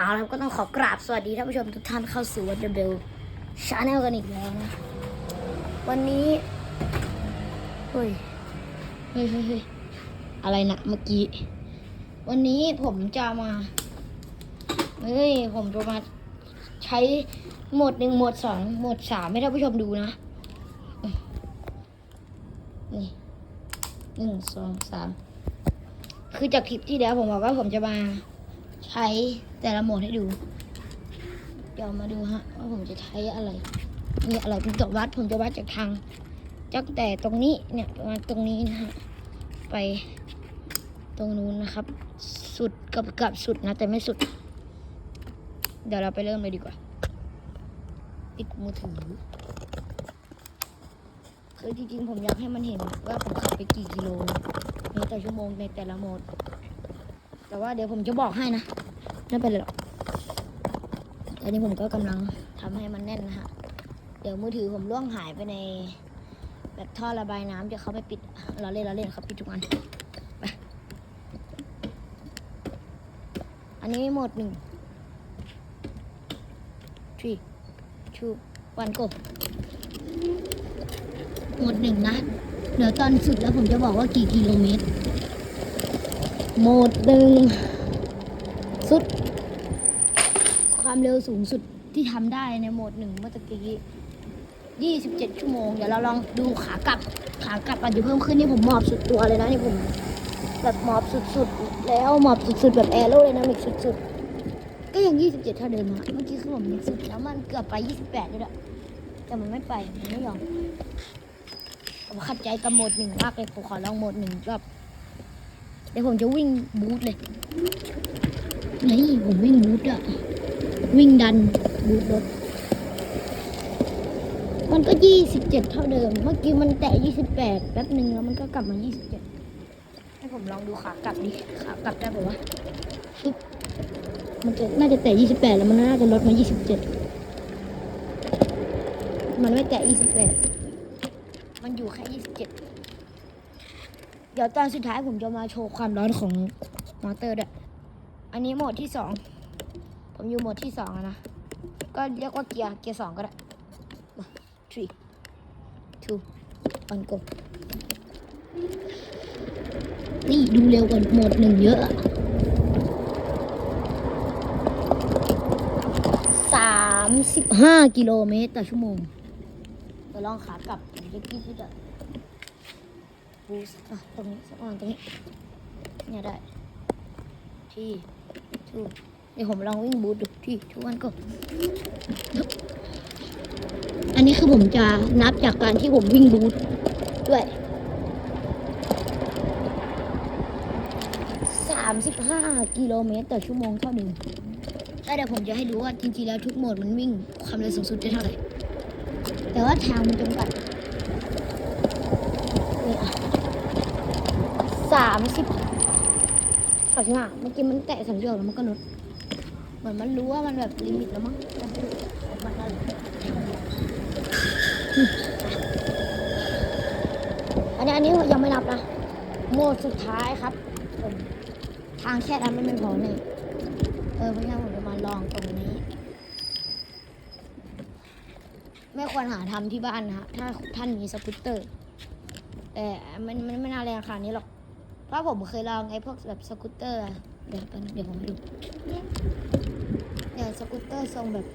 เอาละครับก็ต้องขอกราบสวัสดีท่านผู้ชมทุกท่านเข้าสู่วันเดเบลชาแนลกันอีกแล้วนะ วันนี้เฮ้ยเฮ้ยเฮ้ยอะไรนะเมื่อกี้ วันนี้ผมจะมาเฮ้ยผมจะมาใช้หมดหนึ่งหมดสองหมดสามให้ท่านผู้ชมดูนะนี่หนึ่งสองสามคือจากคลิปที่แล้วผมบอกว่าผมจะมา ใช้แต่ละโหมดให้ดู เดี๋ยวมาดูฮะว่าผมจะใช้อะไรนี่อะไรเป็นตัววัดผมจะวัดจากทางจากแต่ตรงนี้เนี่ยประมาณตรงนี้นะฮะไปตรงนู้นนะครับ สุดกับกับสุดนะ แต่ไม่สุด เดี๋ยวเราไปเริ่มเลยดีกว่าปิดมือถือคือจริงๆผมอยากให้มันเห็นว่าผมขับไปกี่กิโลเมตรต่ชั่วโมงในแต่ละโหมด แต่ว่าเดี๋ยวผมจะบอกให้นะไม่เป็นไรหรอกตอนนี้ผมก็กำลังทำให้มันแน่นนะฮะ เดี๋ยวมือถือผมล่วงหายไปใน แบบท่อระบายน้ำเดี๋ยวเขาไปปิดเราเล่นเราเล่นครับปิดทุกอันไปอันนี้หมดหนึ่ง three two one go หมดหนึ่งนะ เดี๋ยวตอนสุดแล้วผมจะบอกว่ากี่กิโลเมตร โหมดหนึ่งสุด ความเร็วสูงสุดที่ทำได้ในโหมดหนึ่งเมื่อกี้ยี่สิบเจ็ดชั่วโมง เดี๋ยวเราลองดูขากลับ ขากลับอาจจะเพิ่มขึ้นนี่ผมหมอบสุดตัวเลยนะนี่ผมแบบหมอบสุดๆ แล้วหมอบสุดๆ แบบแอโรเลยนะมิกสุดๆ ก็ยังยี่สิบเจ็ดเท่าเดิมอะเมื่อกี้คือผมมิกสุดแล้วมันเกือบไปยี่สิบแปดเลยอะแต่มันไม่ไปมันไม่ยอมผมขัดใจกับโหมดหนึ่งมากเลยผมขอลองโหมดหนึ่งรอบ ดี๋ยวผมจะวิ่งบูทเลยนี่ผมวิ่งบูทอะวิ่งดันบูทรถ มันก็ยี่สิบเจ็ดเท่าเดิม เมื่อกี้มันแตะยี่สิบแปดแป๊บหนึ่งแล้วมันก็กลับมายี่สิบเจ็ดให้ผมลองดูขากลับดิขากลับได้ป่าวะปึ๊บมันจะน่าจะแตะยี่สิบแปดแล้วมันน่าจะลดมายี่สิบเจ็ดมันไม่แตะยี่สิบแปด มันอยู่แค่ยี่สิบเจ็ด เดี๋ยวตอนสุดท้ายผมจะมาโชว์ความร้อนของมอเตอร์ด้วยอันนี้โหมดที่สองผมอยู่โหมดที่สองนะ ก็เรียกว่าเกียร์เกียร์สองก็ได้มา three two one go นี่ดูเร็วกว่าโหมดหนึ่งเยอะสามสิบห้ากิโลเมตรต่อชั่วโมงเดี๋ยวลองขากลับผมจะกี้ที่จะ บูสต์อะตรงนี้สักประมาณตรงนี้เนี่ยได้ ที่ทูเดี๋ยวผมลองวิ่งบูสดูที่ทุกวันก็ อันนี้คือผมจะนับจากการที่ผมวิ่งบูสด้วยสามสิบห้ากิโลเมตรต่อชั่วโมงเท่าเดิมแล้วเดี๋ยวผมจะให้ดูว่าจริงๆแล้วทุกโหมดมันวิ่งความเร็วสูงสุดได้เท่าไหร่แต่ว่าทางมันจำกัดนี่อะ สามสิบสักหน้าเมื่อกี้มันแตะสัญญาณแล้วมันก็ลดเหมือนมันรู้ว่ามันแบบลิมิตแล้วมั้งอันนี้อันนี้ยังไม่นับนะโหมดสุดท้ายครับผมทางแค่นั้นมันไม่พอเนี่ยเออเพราะงั้นผมจะมาลองตรงนี้ ไม่ควรหาทำที่บ้านนะฮะถ้าท่านมีสกูตเตอร์แต่มันมันไม่น่าแรงขนาดนี้หรอก เพราะผมเคยลองไอ้พวกแบบสกูตเตอร์เดี๋ยวเดี๋ยวผมดูเนี่ยสกูตเตอร์ทรงแบบ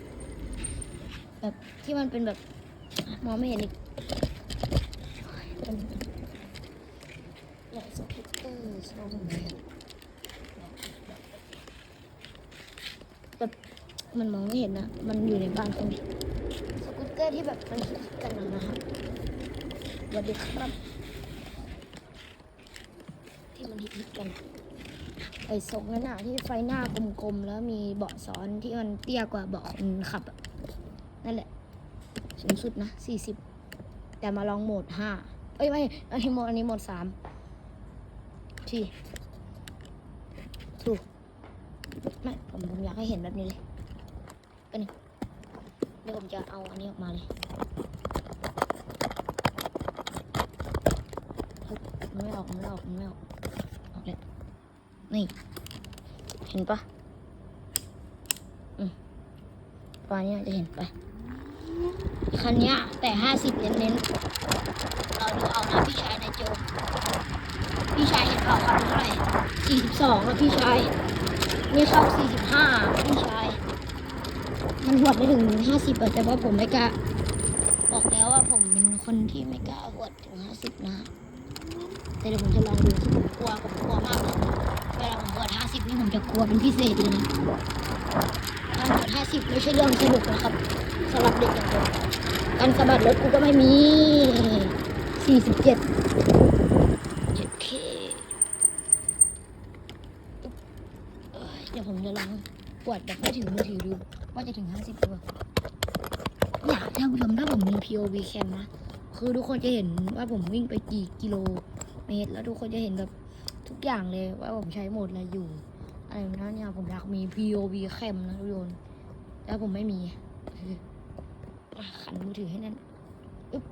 แบบที่มันเป็นแบบมองไม่เห็นอีกเป็นเนี่ยสกูตเตอร์ทรงแบบแบบมันมองไม่เห็นนะ มันอยู่ในบ้านคนเดียวสกูตเตอร์ที่แบบมันฮิตกันนะฮะสวัสดีครับ ที่มันฮิตกันไอ้ทรงนั้นอะที่ไฟหน้ากลมๆแล้วมีเบาะซ้อนที่มันเตี้ยกว่าเบาะคนขับอะนั่นแหละ สูงสุดนะสี่สิบแต่มาลองโหมดห้าเอ้ยไม่อันนี้โหมดอันนี้โหมดสามที่ถูกไม่ผมผมอยากให้เห็นแบบนี้เลยเป็นเดี๋ยวผมจะเอาอันนี้ออกมาเลยไม่ออกไม่ออกไม่ออก นี่ เห็นปะประมาณนี้จะเห็นไป คันนี้แต่ห้าสิบเน้นๆ เราดูเอานะพี่ชายในโจ พี่ชายเห็นเปล่าคันเท่าไหร่สี่สิบสองแล้วพี่ชาย นี่เข้าสี่สิบห้าพี่ชาย มันหวดไม่ถึงห้าสิบแต่ว่าผมไม่กล้า บอกแล้วว่าผมเป็นคนที่ไม่กล้าหวดถึงห้าสิบนะแต่เดี๋ยวผมจะลองดูที่ผมกลัวผมกลัวมาก ดห้าสิบนี่ผมจะกลัวเป็นพิเศษเลยนะการหวดห้าสิบไม่ใช่เรื่องสนุกนะครับสำหรับเด็กอย่างผมการสะบัดรถกูก็ไม่มีสี่สิบเจ็ดเจ็ดเคเดี๋ยวผมจะลองกวดแบบไม่ถึงมือถือดูว่าจะถึงห้าสิบหรือเปล่าอยากท่านผู้ชมถ้าผมมี POV cam นะ คือทุกคนจะเห็นว่าผมวิ่งไปกี่กิโลเมตร แล้วทุกคนจะเห็นแบบ ทุกอย่างเลยว่าผมใช้หมดอะไรอยู่ อะไรนั้นเนี่ยผมอยากมี POV cam นะทุกคนแล้วผมไม่มีขันมือถือให้แนั่นอึ๊บ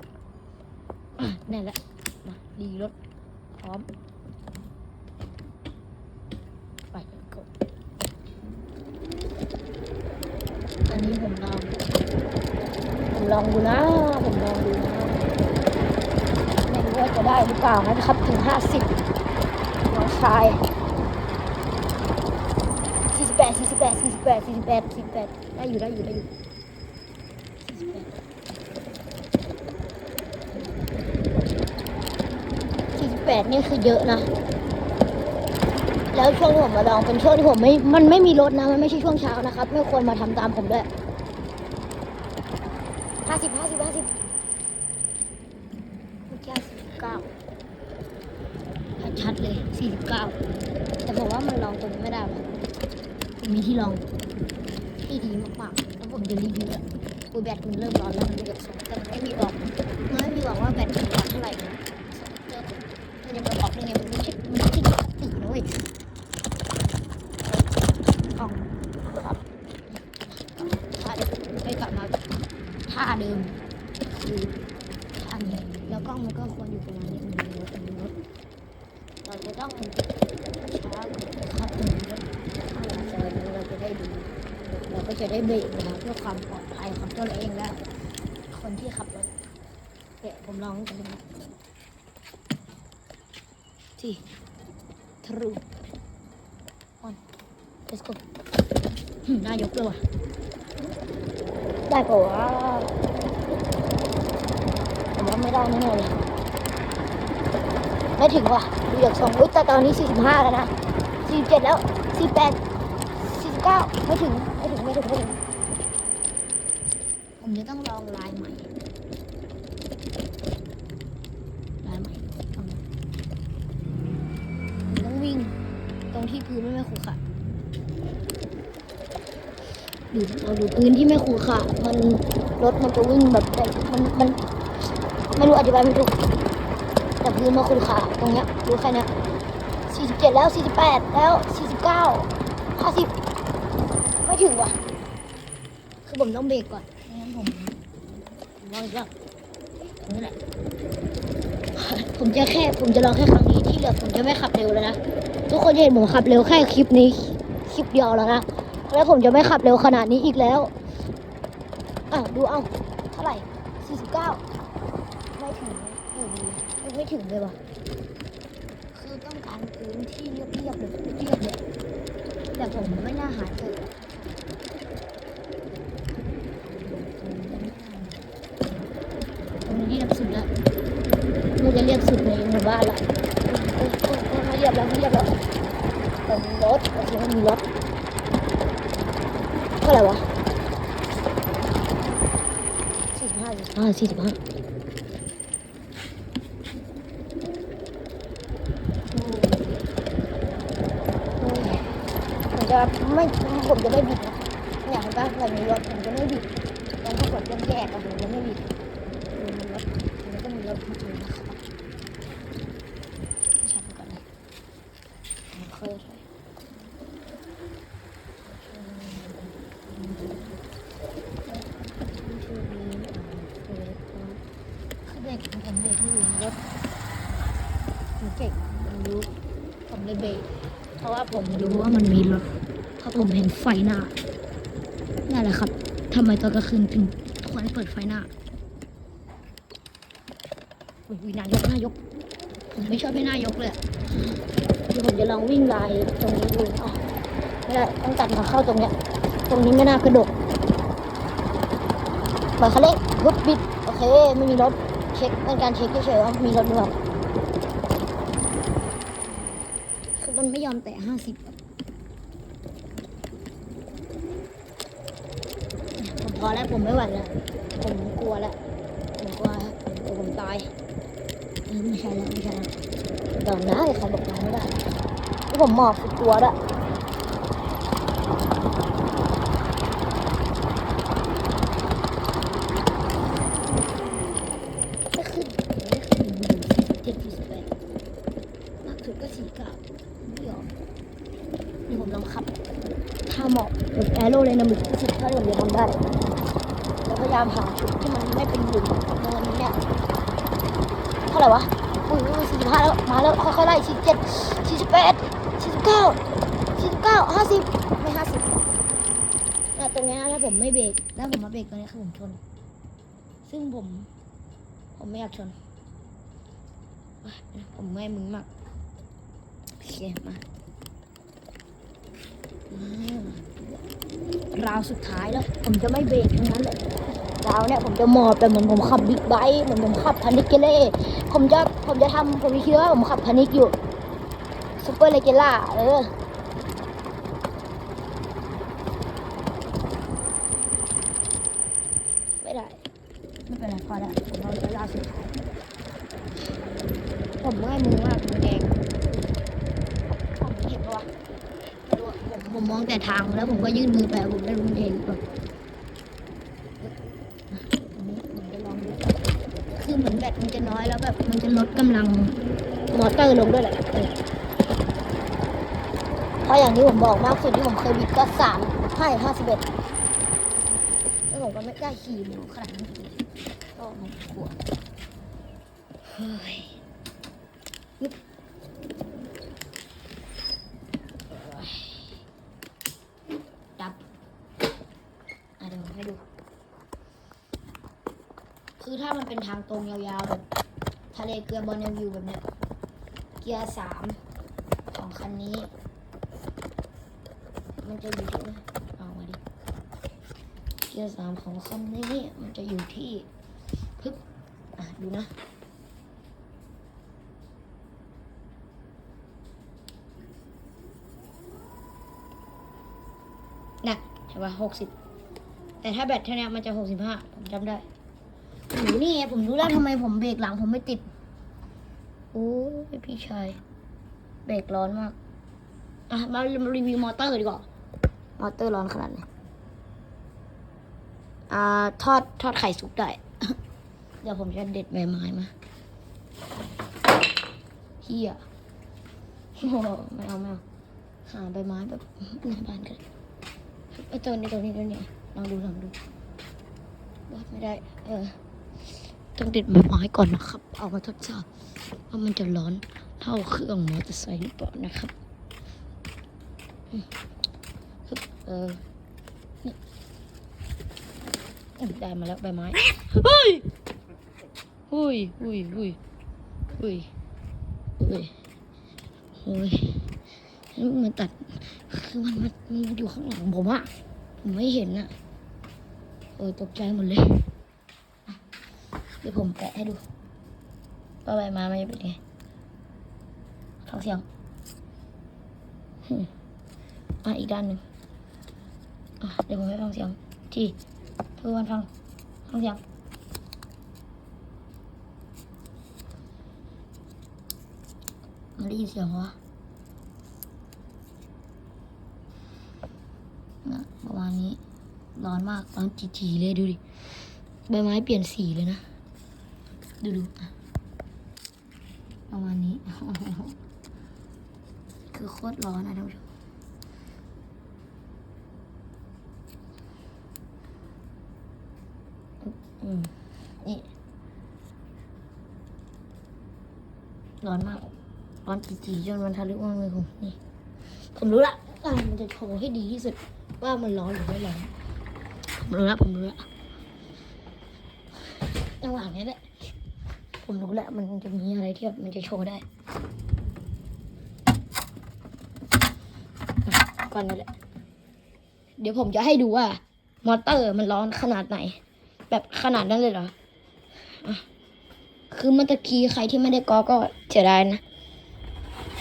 อะแน่นละมาดีรถพร้อม ไปกดอันนี้ผมลองผมลองดูนะ ผมลองดูนะไม่รู้ว่าจะได้หรือเปล่านะครับถึงห้าสิบ ชายสี่สิบแปดสี่สิบแปดสี่สิบแปดสี่สิบแปดสี่สิบแปดได้อยู่ได้อยู่ได้อยู่สี่สิบแปดสี่สิบแปดนี่คือเยอะนะ แล้วช่วงที่ผมมาลองเป็นช่วงที่ผมไม่ มันไม่มีรถนะ มันไม่ใช่ช่วงเช้านะครับ ไม่ควรมาทำตามผมด้วยห้าสิบห้าสิบห้าสิบ 49 แต่บอกว่ามันลองตัวนี้ไม่ได้หรอมีที่ลองที่ดีมากๆแล้วผมจะรีวิวอะกูแบตมันเริ่มร้อนแล้วมันเะแบบสูงแต่มันไม่มีบอกมันไม่มีบอกว่าแบตมันร้อนเท่าไหร่นะมันจะบด้ไงมันไม่ใช่มันไม่ในะเยลองถ้ไปกลัมาท่าเดิม เบรกนะครับเพื่อความปลอดภัยของตัวเองและคนที่ขับรถเดี๋ยวผมลองกันดูที่ทรู let's go หึน่ายกเลยว่ะได้ปะวะผมว่าไม่ได้แน่เลยไม่ถึงว่ะดูจากทรงอุ้ยแต่ตอนนี้ 45 แล้วนะ 47 แล้ว 48 49 ไม่ถึง ไม่ถึง ไม่ถึงไม่ถึง ผมจะต้องลองลายใหม่ลายใหม่ต้องวิ่ง ตรงที่พื้นไม่ไม่ขรุขระดูเราดูพื้นที่ไม่ขรุขระมันรถมันจะวิ่งแบบแต่มันมันไม่รู้อธิบายไม่ถูกแต่พื้นมันขรุขระตรงเนี้ยรู้แค่นี้ย47แล้ว48แปดแล้ว49 50ไม่ถึงว่ะคือผมต้องเบรกก่อนไม่งั้นผมผมล อีกรอบนี้แหละผมจะแค่ผมจะลองแค่ครั้งนี้ที่เหลือผมจะไม่ขับเร็วแล้วนะทุกคนจะเห็นผมขับเร็วแค่คลิปนี้คลิปเดียวแล้วนะแล้วผมจะไม่ขับเร็วขนาดนี้อีกแล้วอะดูเอาเท่าไหร่49ไม่ถึงอยู่ดีไม่ไม่ถึงเลยว่ะคือต้องการพื้นที่เรียบๆเลยเรียบๆเลยแต่ผมไม่น่าหาเจอต รงนี้เรียบสุดล้วมันจะเรียบสุดในหมู่บ้านละโอ้ยโอ้ยโอ้ยมาเรียบแล้วมาเรียบแล้วผมมีรถโอเคมันมีรถเท่าไหร่วะสี่สิบห้าสี่สิบห้าสี่สิบห้าผมจะไม่ผมจะไม่บิดนะเนี่ยเห็นปะผมมีรถผมจะไม่บิดตรงพวกรถแยกๆอะผมจะไม่บิดมีรถมันก็มีรถคนอื่นนะครับชัดก่อนเลยเคยใช่ คือเบรกผมเห็นเบรกที่อื่นรถผมเก่งผมรู้ ผมเลยเบรกเพราะว่าผมรู้ว่ามันมีรถเพราะผมเห็นไฟหน้านั่นแหละครับทำไมตอนกลางคืนถึงควรเปิดไฟหน้าอุ้ยนายกนายก ผมไม่ชอบให้หน้ายกเลยอะเดี๋ยวผมจะลองวิ่งลายตรงนี้ดูอ๋อไม่ได้ต้องตัดมาเข้าตรงเนี้ย ตรงนี้ไม่น่ากระดกเปิดคันเร่งปุ๊บบิด โอเค ไม่มีรถ เช็คเป็นการเช็คเฉยๆว่ามีรถหรือเปล่าคือ มันไม่ยอมแตะห้าสิบผมพอแล้วผมไม่ไหวแล้ว ผมกลัวแล้ว ผมกลัวผมกลัวผมตายไม่ใช่แล้วไม่ใช่แล้วดองได้เขาบอกดองไม่ได้ ผมหมอบสุดตัวด้วยไม่ขึ้นไม่ขึ้นเจ็ดสี่สิบแปดมากสุดก็สี่เก้าไม่ยอมนี่ผมลองขับถ้าเหมาะแบบแอโรเลยนะมึกสิบถ้าผมจะทำ ได้แล้วพยายามหาจุดที่มันไม่เป็นหลุมเนินเนี่ยเท่าไหร่วะอุ้ยสี่สิบห้าแล้วมาแล้วค่อยๆไล่สี่เจ็ดสี่สิบแปดสี่สิบเก้าสี่สิบเก้าห้าสิบไม่ห้าสิบแต่ตรงนี้นะถ้าผมไม่เบรกแล้วผมมาเบรกตรงนี้คือผมชน ซึ่งผม ผมไม่อยากชน ผมเมื่อยมึงมากโอเคมา ราวสุดท้ายแล้ว ผมจะไม่เบรกทั้งนั้นเลยราวเนี่ยผมจะหมอบแต่เหมือนผมขับบิ๊กไบค์เหมือนผมขับพานิกเกเล่ผมจะผมจะทำผมคิดว่าผมขับพานิกอยู่ซูเปอร์เลเกล่าเออไม่ได้ไม่เป็นไรพอแล้วผมเอาเวลาสุดท้ายผมเมื่อยมือมากมือแดงผมเห็นปะวะ ผมมองแต่ทางแล้วผมก็ยื่นมือไปผมไม่รู้เห็นหรือเปล่าผมจะลองคือเหมือนแบตมันจะน้อยแล้วแบบมันจะลดกำลังมอเตอร์ลงด้วยแหละเพราะอย่างที่ผมบอกมากสุดที่ผมเคยบิดก็สามให้ห้าสิบเอ็ดแล้วผมก็ไม่กล้าขี่หนูขนาดนั้เลยก็ผมกลัวเฮ้ยบ ดับอะเดี๋ยวผมให้ดู คือถ้ามันเป็นทางตรงยาวๆแบบทะเลเกลือบอลเนวิวแบบเนี้ย เกียร์สามของคันนี้ มันจะอยู่ที่เอามาดิ เกียร์สามของคันนี้มันจะอยู่ที่พึบอะดูนะน่ะใช่ป่ะหกสิบแต่ถ้าแบตเท่านี้มันจะหกสิบห้าผมจำได้ นี่ไงผมรู้แล้วทำไมผมเบรกหลังผมไม่ติด โอ้ยพี่ชาย เบรกร้อนมาก อะ มารีวิวมอเตอร์ดีกว่า มอเตอร์ร้อนขนาดไหนอ่า ทอดทอดไข่สุกได้ เดี๋ยวผมจะเด็ดใบไม้มาเฮียโอ้ไม่เอาไม่เอาหาใบไม้แบบหน้าบ้านกันไอ้ตัวนี้ตัวนี้ตัวนี้ลองดูลองดู ไม่ได้ เออ ต้องติดใบไม้ก่อนนะครับ เอามาทดสอบว่ามันจะร้อนเท่าเครื่องมอเตอร์ไซค์หรือเปล่านะครับเอ่อได้มาแล้วใบไม้เฮ้ยหุยหุยหุยหุยหุยหุยมันตัดคือมันมันมันอยู่ข้างหลังผมอะผมไม่เห็นอะเออตกใจหมดเลย เดี๋ยวผมแปะให้ดูว่าใบไม้มันจะเป็นไงฟังเสียงอืมอะอีกด้านหนึ่งเดี๋ยวผมให้ฟังเสียง ที่เพื่อนฟังฟังเสียงมันได้ยินเสียงวะนะประมาณนี้ ร้อนมากร้อนจีๆเลยดูดิ ใบไม้เปลี่ยนสีเลยนะ ดูดูประมาณนี้ คือโคตรร้อนนะท่านผู้ชมอืมนี่ ร้อนมาก ร้อนจีๆจนมันทะลุมามือผมนี่ ผมรู้ละอะมันจะโชว์ให้ดีที่สุด ว่ามันร้อนหรือไม่ร้อนผมรู้ล้วผมรู้ล้วระหว่างนี้แหละ ผมรู้แหล้วมันจะมีอะไรที่แบบมันจะโชว์ได้ก่อนนั่นแหละ เดี๋ยวผมจะให้ดูว่า มอเตอร์มันร้อนขนาดไหน แบบขนาดนั้นเลยเหรอคือมื่อตะกี้ใครที่ไม่ได้กอก็เสียดายนะ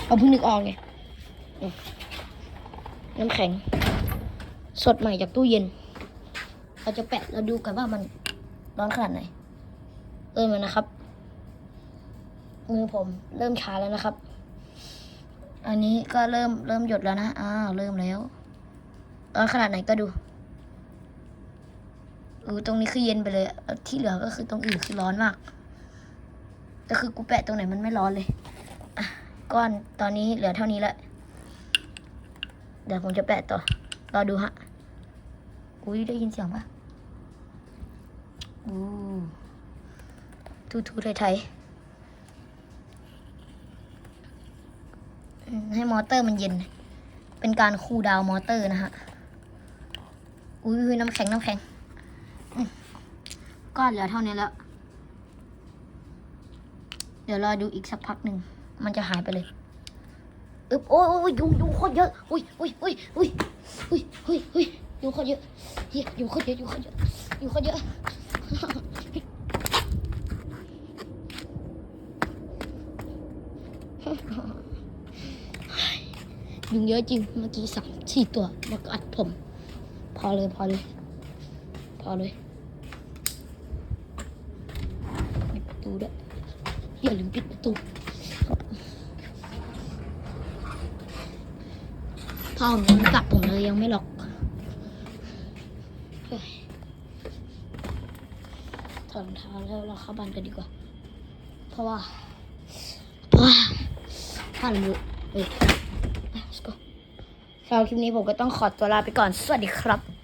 เอาเพิ่งนึกออกไงน้ำแข็ง สดใหม่จากตู้เย็น เราจะแปะแล้วดูกันว่ามันร้อนขนาดไหนเริ่มแล้วนะครับ มือผมเริ่มชาแล้วนะครับ อันนี้ก็เริ่มเริ่มหยดแล้วนะอ้าวเริ่มแล้วร้อนขนาดไหนก็ดูอือตรงนี้คือเย็นไปเลยที่เหลือก็คือตรงอื่นคือร้อนมากแต่คือกูแปะตรงไหนมันไม่ร้อนเลยก้อนตอนนี้เหลือเท่านี้แล้วเดี๋ยวผมจะแปะต่อรอดูฮะอุ้ยได้ยินเสียงปะอู้ทูทูไทยไทยๆอืม ให้มอเตอร์มันเย็น เป็นการคูลดาวมอเตอร์นะฮะ อุ้ยน้ำแข็งน้ำแข็งก้อนเหลือเท่านี้แล้ว เดี๋ยวรอดูอีกสักพักหนึ่ง มันจะหายไปเลยอึบโอ้ยโอ้ยยุงยุงโคตรเยอะ อุ้ยอุ้ยอุ้ยอุ้ยอุ้ยอุ้ยอุ้ยยุงโคตรเยอะเฮียยุงโคตรเยอะยุงโคตรเยอะยุงโคตรเยอะ ยุงเยอะจริง เมื่อกี้สามสี่ตัวมากัดผม พอเลยพอเลย พอเลยปิดประตูด้วยอย่าลืมปิดประตูพ่อผมยังกลับผมเลยยังไม่ล็อกถอดรองเท้าแล้วเราเข้าบ้านกันดีกว่า เพราะว่าเพราะว่าผ้าหลุดเอ้ย let's go สำหรับคลิปนี้ผมก็ต้องขอตัวลาไปก่อน สวัสดีครับ